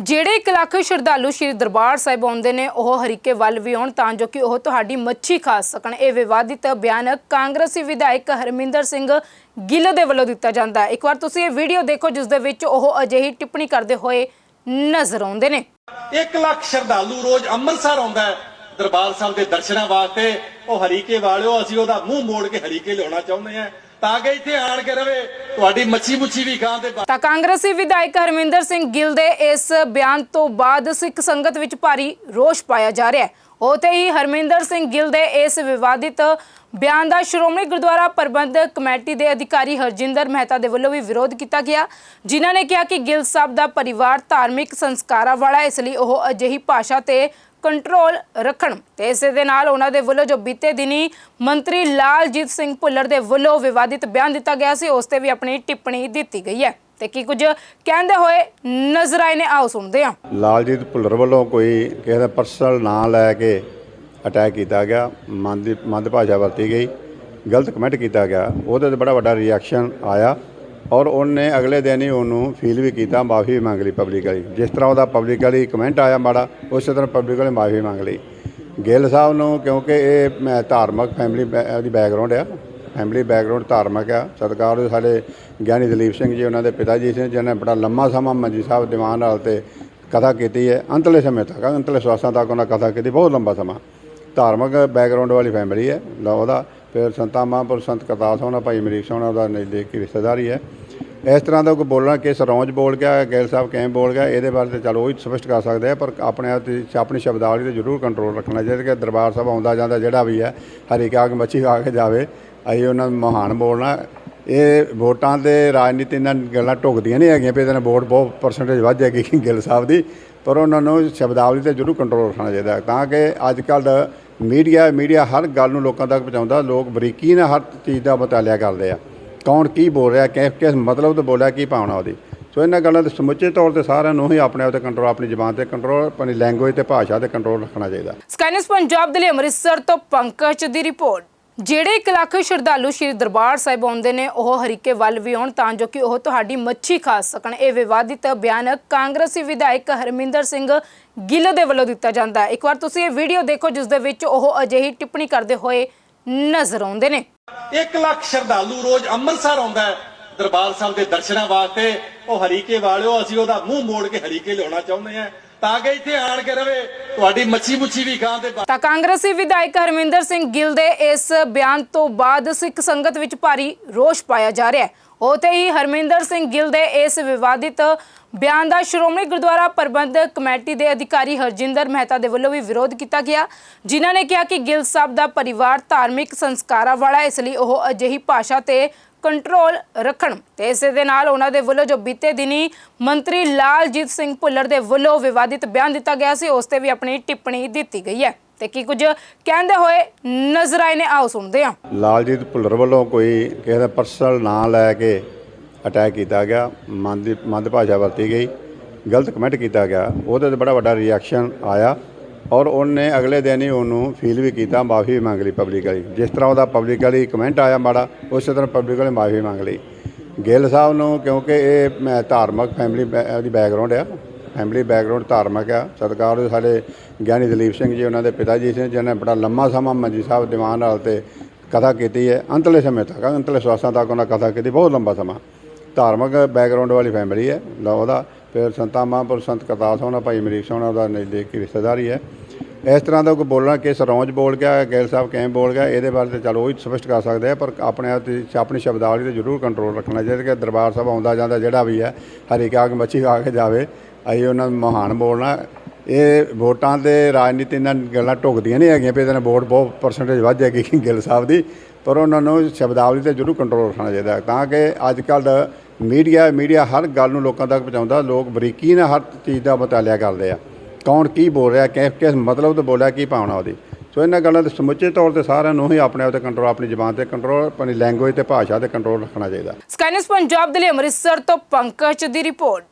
ਜਿਹੜੇ 1 ਲੱਖ ਸ਼ਰਧਾਲੂ ਸ਼੍ਰੀ ਦਰਬਾਰ ਸਾਹਿਬ ਆਉਂਦੇ ਨੇ, ਉਹ ਹਰੀਕੇ ਵੱਲ ਵੀ ਆਉਣ ਤਾਂ ਜੋ ਕਿ ਉਹ ਤੁਹਾਡੀ ਮੱਛੀ ਖਾ ਸਕਣ। ਇਹ ਵਿਵਾਦਿਤ ਬਿਆਨ ਕਾਂਗਰਸੀ ਵਿਧਾਇਕ ਹਰਮਿੰਦਰ ਸਿੰਘ ਗਿੱਲ ਦੇ ਵੱਲੋਂ ਦਿੱਤਾ ਜਾਂਦਾ ਹੈ। ਇੱਕ ਵਾਰ ਤੁਸੀਂ ਇਹ ਵੀਡੀਓ ਦੇਖੋ, ਜਿਸ ਦੇ ਵਿੱਚ ਉਹ ਅਜਿਹੀ ਟਿੱਪਣੀ ਕਰਦੇ ਹੋਏ ਨਜ਼ਰ ਆਉਂਦੇ ਨੇ। 1 ਲੱਖ ਸ਼ਰਧਾਲੂ ਰੋਜ਼ ਅੰਮ੍ਰਿਤਸਰ ਆਉਂਦਾ ਹੈ ਦਰਬਾਰ ਸਾਹਿਬ ਦੇ ਦਰਸ਼ਨਾਂ ਵਾਸਤੇ। ਉਹ ਹਰੀਕੇ ਵਾਲਿਓ, ਅਸੀਂ ਉਹਦਾ ਮੂੰਹ ਮੋੜ ਕੇ ਹਰੀਕੇ ਲਿਆਉਣਾ ਚਾਹੁੰਦੇ ਹਾਂ। ਤਾਂ ਕਿ ਇੱਥੇ ਆਣ ਕੇ ਰਵੇ, ਤੁਹਾਡੀ ਮੱਛੀ ਮੁੱਛੀ ਵੀ ਖਾਂ ਤੇ ਤਾਂ ਕਾਂਗਰਸੀ ਵਿਧਾਇਕ ਹਰਮਿੰਦਰ ਸਿੰਘ ਗਿੱਲ ਦੇ ਇਸ ਬਿਆਨ ਤੋਂ ਬਾਅਦ ਸਿੱਖ ਸੰਗਤ ਵਿੱਚ ਭਾਰੀ ਰੋਸ਼ ਪਾਇਆ ਜਾ ਰਿਹਾ ਹੈ। ਉਤੇ ਹੀ ਹਰਮਿੰਦਰ ਸਿੰਘ ਗਿੱਲ ਦੇ ਇਸ ਵਿਵਾਦਿਤ ਬਿਆਨ ਦਾ ਸ਼੍ਰੋਮਣੀ ਗੁਰਦੁਆਰਾ ਪ੍ਰਬੰਧਕ ਕਮੇਟੀ ਦੇ ਅਧਿਕਾਰੀ ਹਰਜਿੰਦਰ ਮਹਿਤਾ ਦੇ ਵੱਲੋਂ ਵੀ ਵਿਰੋਧ ਕੀਤਾ ਗਿਆ, ਜਿਨ੍ਹਾਂ ਨੇ ਕਿਹਾ ਕਿ ਗਿੱਲ ਸਾਹਿਬ ਦਾ ਪਰਿਵਾਰ ਧਾਰਮਿਕ ਸੰਸਕਾਰਾਂ ਵਾਲਾ ਇਸ ਲਈ ਉਹ ਅਜਿਹੀ ਭਾਸ਼ਾ ਤੇ ਕੰਟਰੋਲ ਰੱਖਣ। ਤੇ ਇਸੇ ਦੇ ਨਾਲ ਉਹਨਾਂ ਦੇ ਵੱਲੋਂ ਜੋ ਬੀਤੇ ਦਿਨੀ ਮੰਤਰੀ ਲਾਲਜੀਤ ਸਿੰਘ ਭੁੱਲਰ ਦੇ ਵੱਲੋਂ ਵਿਵਾਦਿਤ ਬਿਆਨ ਦਿੱਤਾ ਗਿਆ ਸੀ, ਉਸ ਤੇ ਵੀ ਆਪਣੀ ਟਿੱਪਣੀ ਦਿੱਤੀ ਗਈ ਹੈ। ਤੇ ਕੀ ਕੁਝ ਕਹਿੰਦੇ ਹੋਏ ਨਜ਼ਰ ਆਏ ਨੇ, ਆਓ ਸੁਣਦੇ ਹਾਂ। ਲਾਲਜੀਤ ਭੁੱਲਰ ਵੱਲੋਂ ਕੋਈ ਕਿਸੇ ਦਾ ਪਰਸਨਲ ਨਾਂ ਲੈ ਕੇ ਅਟੈਕ ਕੀਤਾ ਗਿਆ ਮੰਦ ਦੀ ਮੰਦ ਭਾਸ਼ਾ ਵਰਤੀ ਗਈ, ਗਲਤ ਕਮੈਂਟ ਕੀਤਾ ਗਿਆ। ਉਹਦੇ ਤੇ ਬੜਾ ਵੱਡਾ ਰਿਐਕਸ਼ਨ ਆਇਆ। ਔਰ ਉਹਨੇ ਅਗਲੇ ਦਿਨ ਹੀ ਉਹਨੂੰ ਫੀਲ ਵੀ ਕੀਤਾ, ਮਾਫੀ ਵੀ ਮੰਗ ਲਈ ਪਬਲਿਕਲੀ ਜਿਸ ਤਰ੍ਹਾਂ ਉਹਦਾ ਪਬਲਿਕਲੀ ਕਮੈਂਟ ਆਇਆ ਮਾੜਾ, ਉਸੇ ਤਰ੍ਹਾਂ ਪਬਲਿਕਲੀ ਮਾਫੀ ਮੰਗ ਲਈ। ਗਿੱਲ ਸਾਹਿਬ ਨੂੰ ਕਿਉਂਕਿ ਇਹ ਮੈਂ ਧਾਰਮਿਕ ਫੈਮਿਲੀ ਦੀ ਬੈਕਗ੍ਰਾਉਂਡ ਆ ਫੈਮਿਲੀ ਬੈਕਗ੍ਰਾਉਂਡ ਧਾਰਮਿਕ ਆ। ਸਤਿਕਾਰ ਦੇ ਸਾਡੇ ਗਿਆਨੀ ਦਲੀਪ ਸਿੰਘ ਜੀ, ਉਹਨਾਂ ਦੇ ਪਿਤਾ ਜੀ ਸੀ ਜਿਨ੍ਹਾਂ ਬੜਾ ਲੰਮਾ ਸਮਾਂ ਮੰਜੀ ਸਾਹਿਬ ਦੀਵਾਨ ਨਾਲ ਤੇ ਕਥਾ ਕੀਤੀ ਹੈ, ਅੰਤਲੇ ਸਮੇਂ ਤੱਕ, ਅੰਤਲੇ ਸਵਾਸਾਂ ਤੱਕ ਉਹਨਾਂ ਕਥਾ ਕੀਤੀ, ਬਹੁਤ ਲੰਬਾ ਸਮਾਂ। ਧਾਰਮਿਕ ਬੈਕਗ੍ਰਾਉਂਡ ਵਾਲੀ ਫੈਮਿਲੀ ਹੈ ਉਹਦਾ। ਫਿਰ ਸੰਤਾ ਮਹਾਂਪੁਰ ਸੰਤ ਕਰਤਾਰ ਹੋਣਾ, ਭਾਈ ਅਮਰੀਕ ਸਿੰਘ ਉਹਦਾ ਨਜ਼ਦੀਕੀ ਰਿਸ਼ਤੇਦਾਰੀ ਹੈ। ਇਸ ਤਰ੍ਹਾਂ ਦਾ ਕੋਈ ਬੋਲਣਾ ਕਿ ਸਰੌਂਜ ਬੋਲ ਗਿਆ, ਗਿੱਲ ਸਾਹਿਬ ਕਿਵੇਂ ਬੋਲ ਗਿਆ, ਇਹਦੇ ਬਾਰੇ ਤੇ ਚਲੋ ਉਹ ਹੀ ਸਪਸ਼ਟ ਕਰ ਸਕਦੇ ਆ, ਪਰ ਆਪਣੇ ਆਪ ਤੇ ਆਪਣੀ ਸ਼ਬਦਾਵਲੀ ਤੇ ਜ਼ਰੂਰ ਕੰਟਰੋਲ ਰੱਖਣਾ ਚਾਹੀਦਾ ਕਿ ਦਰਬਾਰ ਸਾਹਿਬ ਆਉਂਦਾ ਜਾਂਦਾ, ਜਿਹੜਾ ਵੀ ਹੈ, ਹਰੀ ਕਾ ਕੇ ਮੱਛੀ ਖਾ ਕੇ ਜਾਵੇ, ਅਸੀਂ ਉਹਨਾਂ ਨੂੰ ਮਹਾਨ ਬੋਲਣਾ। ਇਹ ਵੋਟਾਂ ਦੇ ਰਾਜਨੀਤੀ ਨਾਲ ਗੱਲਾਂ ਢੁਕਦੀਆਂ ਨਹੀਂ ਹੈਗੀਆਂ, ਵੀ ਇਹਦੇ ਨਾਲ ਵੋਟ ਬਹੁਤ ਪਰਸੈਂਟੇਜ ਵੱਧ ਜਾਏਗੀ ਗਿੱਲ ਸਾਹਿਬ ਦੀ, ਪਰ ਉਹਨਾਂ ਨੂੰ ਸ਼ਬਦਾਵਲੀ ਤੇ ਜ਼ਰੂਰ ਕੰਟਰੋਲ ਰੱਖਣਾ ਚਾਹੀਦਾ ਤਾਂ ਕਿ ਅੱਜ ਕੱਲ੍ਹ ਮੀਡੀਆ ਮੀਡੀਆ ਹਰ ਗੱਲ ਨੂੰ ਲੋਕਾਂ ਤੱਕ ਪਹੁੰਚਾਉਂਦਾ, ਲੋਕ ਬਰੀਕੀ ਨਾਲ ਹਰ ਚੀਜ਼ ਦਾ ਮਤਾਲਿਆ ਕਰਦੇ ਆ। ਕੌਣ ਕੀ ਬੋਲ ਰਿਹਾ, ਕਿਸ ਕਿਸ ਮਤਲਬ ਤੋਂ ਬੋਲਿਆ, ਕੀ ਭਾਵਨਾ ਉਹਦੀ। ਸੋ ਇਹਨਾਂ ਗੱਲਾਂ ਤੇ ਸਮੁੱਚੇ ਤੌਰ ਤੇ ਸਾਰਿਆਂ ਨੂੰ ਹੀ ਆਪਣੇ ਆਪ ਤੇ ਕੰਟਰੋਲ ਆਪਣੀ ਜਬਾਨ ਤੇ ਕੰਟਰੋਲ ਆਪਣੀ ਲੈਂਗੁਏਜ ਤੇ ਭਾਸ਼ਾ ਤੇ ਕੰਟਰੋਲ ਰੱਖਣਾ ਚਾਹੀਦਾ। ਸਕਾਈਨਸ ਪੰਜਾਬ ਦੇ ਲਈ ਅੰਮ੍ਰਿਤਸਰ ਤੋਂ ਪੰਕਜ ਦੀ ਰਿਪੋਰਟ। ਜਿਹੜੇ 1 ਲੱਖ ਸ਼ਰਧਾਲੂ ਸ਼੍ਰੀ ਦਰਬਾਰ ਸਾਹਿਬ ਆਉਂਦੇ ਨੇ, ਉਹ ਹਰੀਕੇ ਵੱਲ ਵੀ ਆਉਣ ਤਾਂ ਜੋ ਕਿ ਉਹ ਤੁਹਾਡੀ ਮੱਛੀ ਖਾ ਸਕਣ। ਇਹ ਵਿਵਾਦਿਤ ਬਿਆਨ ਕਾਂਗਰਸੀ ਵਿਧਾਇਕ ਹਰਮਿੰਦਰ ਸਿੰਘ ਗਿੱਲ ਦੇ ਵੱਲੋਂ ਦਿੱਤਾ ਜਾਂਦਾ ਹੈ। ਇੱਕ ਵਾਰ ਤੁਸੀਂ ਇਹ ਵੀਡੀਓ ਦੇਖੋ, ਜਿਸ ਦੇ ਵਿੱਚ ਉਹ ਅਜਿਹੀ ਟਿੱਪਣੀ ਕਰਦੇ ਹੋਏ ਨਜ਼ਰ ਆਉਂਦੇ ਨੇ। 1 ਲੱਖ ਸ਼ਰਧਾਲੂ ਰੋਜ਼ ਅੰਮ੍ਰਿਤਸਰ ਆਉਂਦਾ ਹੈ ਦਰਬਾਰ ਸਾਹਿਬ ਦੇ ਦਰਸ਼ਨਾਂ ਵਾਸਤੇ। ਉਹ ਹਰੀਕੇ ਵਾਲਿਓ, ਅਸੀਂ ਉਹਦਾ ਮੂੰਹ ਮੋੜ ਕੇ ਹਰੀਕੇ ਲਿਆਉਣਾ ਚਾਹੁੰਦੇ ਆ ਤਾਂ ਕਿ ਇੱਥੇ ਆਣ ਕੇ ਰਵੇ, ਤੁਹਾਡੀ ਮੱਛੀ ਮੁੱਛੀ ਵੀ ਖਾਂ ਤੇ ਤਾਂ ਕਾਂਗਰਸੀ ਵਿਧਾਇਕ ਹਰਮਿੰਦਰ ਸਿੰਘ ਗਿੱਲ ਦੇ ਇਸ ਬਿਆਨ ਤੋਂ ਬਾਅਦ ਸਿੱਖ ਸੰਗਤ ਵਿੱਚ ਭਾਰੀ ਰੋਸ਼ ਪਾਇਆ ਜਾ ਰਿਹਾ ਹੈ। ਉਤੇ ਹੀ ਹਰਮਿੰਦਰ ਸਿੰਘ ਗਿੱਲ ਦੇ ਇਸ ਵਿਵਾਦਿਤ ਬਿਆਨ ਦਾ ਸ਼੍ਰੋਮਣੀ ਗੁਰਦੁਆਰਾ ਪ੍ਰਬੰਧਕ ਕਮੇਟੀ ਦੇ ਅਧਿਕਾਰੀ ਹਰਜਿੰਦਰ ਮਹਿਤਾ ਦੇ ਵੱਲੋਂ ਵੀ ਵਿਰੋਧ ਕੀਤਾ ਗਿਆ, ਜਿਨ੍ਹਾਂ ਨੇ ਕਿਹਾ ਕਿ ਗਿੱਲ ਸਾਹਿਬ ਦਾ ਪਰਿਵਾਰ ਧਾਰਮਿਕ ਸੰਸਕਾਰਾਂ ਵਾਲਾ ਇਸ ਲਈ ਉਹ ਅਜਿਹੀ ਭਾਸ਼ਾ ਤੇ ਕੰਟਰੋਲ ਰੱਖਣ। ਤੇ ਇਸੇ ਦੇ ਨਾਲ ਉਹਨਾਂ ਦੇ ਵੱਲੋਂ ਜੋ ਬੀਤੇ ਦਿਨੀ ਮੰਤਰੀ ਲਾਲਜੀਤ ਸਿੰਘ ਭੁੱਲਰ ਦੇ ਵੱਲੋਂ ਵਿਵਾਦਿਤ ਬਿਆਨ ਦਿੱਤਾ ਗਿਆ ਸੀ, ਉਸ ਤੇ ਵੀ ਆਪਣੀ ਟਿੱਪਣੀ ਦਿੱਤੀ ਗਈ ਹੈ। ਤੇ ਕੀ ਕੁਝ ਕਹਿੰਦੇ ਹੋਏ ਨਜ਼ਰ ਆਏ ਨੇ, ਆਓ ਸੁਣਦੇ ਹਾਂ। ਲਾਲਜੀਤ ਭੁੱਲਰ ਵੱਲੋਂ ਕੋਈ ਕਿਸੇ ਦਾ ਪਰਸਨਲ ਨਾਂ ਲੈ ਕੇ ਅਟੈਕ ਕੀਤਾ ਗਿਆ ਮੰਦ ਮੰਦ ਭਾਸ਼ਾ ਵਰਤੀ ਗਈ, ਗਲਤ ਕਮੈਂਟ ਕੀਤਾ ਗਿਆ। ਉਹਦੇ ਤੇ ਬੜਾ ਵੱਡਾ ਰਿਐਕਸ਼ਨ ਆਇਆ। ਔਰ ਉਹਨੇ ਅਗਲੇ ਦਿਨ ਹੀ ਉਹਨੂੰ ਫੀਲ ਵੀ ਕੀਤਾ, ਮਾਫੀ ਵੀ ਮੰਗ ਲਈ ਪਬਲਿਕਲੀ ਜਿਸ ਤਰ੍ਹਾਂ ਉਹਦਾ ਪਬਲਿਕਲੀ ਕਮੈਂਟ ਆਇਆ ਮਾੜਾ, ਉਸੇ ਤਰ੍ਹਾਂ ਪਬਲਿਕਲੀ ਮਾਫੀ ਮੰਗ ਲਈ। ਗਿੱਲ ਸਾਹਿਬ ਨੂੰ ਕਿਉਂਕਿ ਇਹ ਮੈਂ ਧਾਰਮਿਕ ਫੈਮਿਲੀ ਦੀ ਬੈਕਗ੍ਰਾਉਂਡ ਆ ਫੈਮਿਲੀ ਬੈਕਗ੍ਰਾਉਂਡ ਧਾਰਮਿਕ ਆ। ਸਤਿਕਾਰ ਦੇ ਸਾਡੇ ਗਿਆਨੀ ਦਲੀਪ ਸਿੰਘ ਜੀ, ਉਹਨਾਂ ਦੇ ਪਿਤਾ ਜੀ ਸੀ ਜਿਨ੍ਹਾਂ ਬੜਾ ਲੰਮਾ ਸਮਾਂ ਮੰਜੀ ਸਾਹਿਬ ਦੀਵਾਨ ਨਾਲ ਤੇ ਕਥਾ ਕੀਤੀ ਹੈ। ਅੰਤਲੇ ਸਮੇਂ ਤੱਕ, ਅੰਤਲੇ ਸਵਾਸਾਂ ਤੱਕ ਉਹਨਾਂ ਕਥਾ ਕੀਤੀ, ਬਹੁਤ ਲੰਬਾ ਸਮਾਂ। ਧਾਰਮਿਕ ਬੈਕਗ੍ਰਾਉਂਡ ਵਾਲੀ ਫੈਮਿਲੀ ਹੈ ਉਹਦਾ। ਫਿਰ ਸੰਤਾ ਮਹਾਂਪੁਰ ਸੰਤ ਕਰਤਾਰ ਹੋਣਾ, ਭਾਈ ਅਮਰੀਕ ਸਿੰਘ ਉਹਦਾ ਨਜ਼ਦੀਕੀ ਰਿਸ਼ਤੇਦਾਰੀ ਹੈ। ਇਸ ਤਰ੍ਹਾਂ ਦਾ ਕੋਈ ਬੋਲਣਾ ਕਿ ਸਰੌਂਜ ਬੋਲ ਗਿਆ, ਗਿੱਲ ਸਾਹਿਬ ਕਿਵੇਂ ਬੋਲ ਗਿਆ, ਇਹਦੇ ਬਾਰੇ ਤੇ ਚਲੋ ਉਹ ਹੀ ਸਪਸ਼ਟ ਕਰ ਸਕਦੇ ਆ, ਪਰ ਆਪਣੇ ਆਪ ਤੇ ਆਪਣੀ ਸ਼ਬਦਾਵਲੀ ਤੇ ਜ਼ਰੂਰ ਕੰਟਰੋਲ ਰੱਖਣਾ ਚਾਹੀਦਾ ਕਿ ਦਰਬਾਰ ਸਾਹਿਬ ਆਉਂਦਾ ਜਾਂਦਾ, ਜਿਹੜਾ ਵੀ ਹੈ, ਹਰੀ ਕਾਗ ਮੱਛੀ ਖਾ ਕੇ ਜਾਵੇ, ਅਸੀਂ ਉਹਨਾਂ ਨੂੰ ਮਹਾਨ ਬੋਲਣਾ। ਇਹ ਵੋਟਾਂ ਦੇ ਰਾਜਨੀਤੀ ਨਾਲ ਗੱਲਾਂ ਢੁਕਦੀਆਂ ਨਹੀਂ ਹੈਗੀਆਂ, ਵੀ ਇਹਦੇ ਨਾਲ ਵੋਟ ਬਹੁਤ ਪਰਸੈਂਟੇਜ ਵੱਧ ਜਾਏਗੀ ਗਿੱਲ ਸਾਹਿਬ ਦੀ, ਪਰ ਉਹਨਾਂ ਨੂੰ ਸ਼ਬਦਾਵਲੀ ਤੇ ਜ਼ਰੂਰ ਕੰਟਰੋਲ ਰੱਖਣਾ ਚਾਹੀਦਾ ਤਾਂ ਕਿ ਅੱਜ ਕੱਲ੍ਹ ਮੀਡੀਆ ਮੀਡੀਆ ਹਰ ਗੱਲ ਨੂੰ ਲੋਕਾਂ ਤੱਕ ਪਹੁੰਚਾਉਂਦਾ, ਲੋਕ ਬਰੀਕੀ ਨਾਲ ਹਰ ਚੀਜ਼ ਦਾ ਮਤਾਲਿਆ ਕਰਦੇ ਆ। ਕੌਣ ਕੀ ਬੋਲ ਰਿਹਾ, ਕਿਸ ਕਿਸ ਮਤਲਬ ਤੋਂ ਬੋਲਿਆ, ਕੀ ਭਾਵਨਾ ਉਹਦੀ। ਸੋ ਇਹਨਾਂ ਗੱਲਾਂ ਤੇ ਸਮੁੱਚੇ ਤੌਰ ਤੇ ਸਾਰਿਆਂ ਨੂੰ ਹੀ ਆਪਣੇ ਆਪ ਤੇ ਕੰਟਰੋਲ ਆਪਣੀ ਜਬਾਨ ਤੇ ਕੰਟਰੋਲ ਆਪਣੀ ਲੈਂਗੁਏਜ ਤੇ ਭਾਸ਼ਾ ਤੇ ਕੰਟਰੋਲ ਰੱਖਣਾ ਚਾਹੀਦਾ। ਸਕਾਈਨਸ ਪੰਜਾਬ ਦੇ ਲਈ ਅੰਮ੍ਰਿਤਸਰ ਤੋਂ ਪੰਕਜ ਦੀ ਰਿਪੋਰਟ।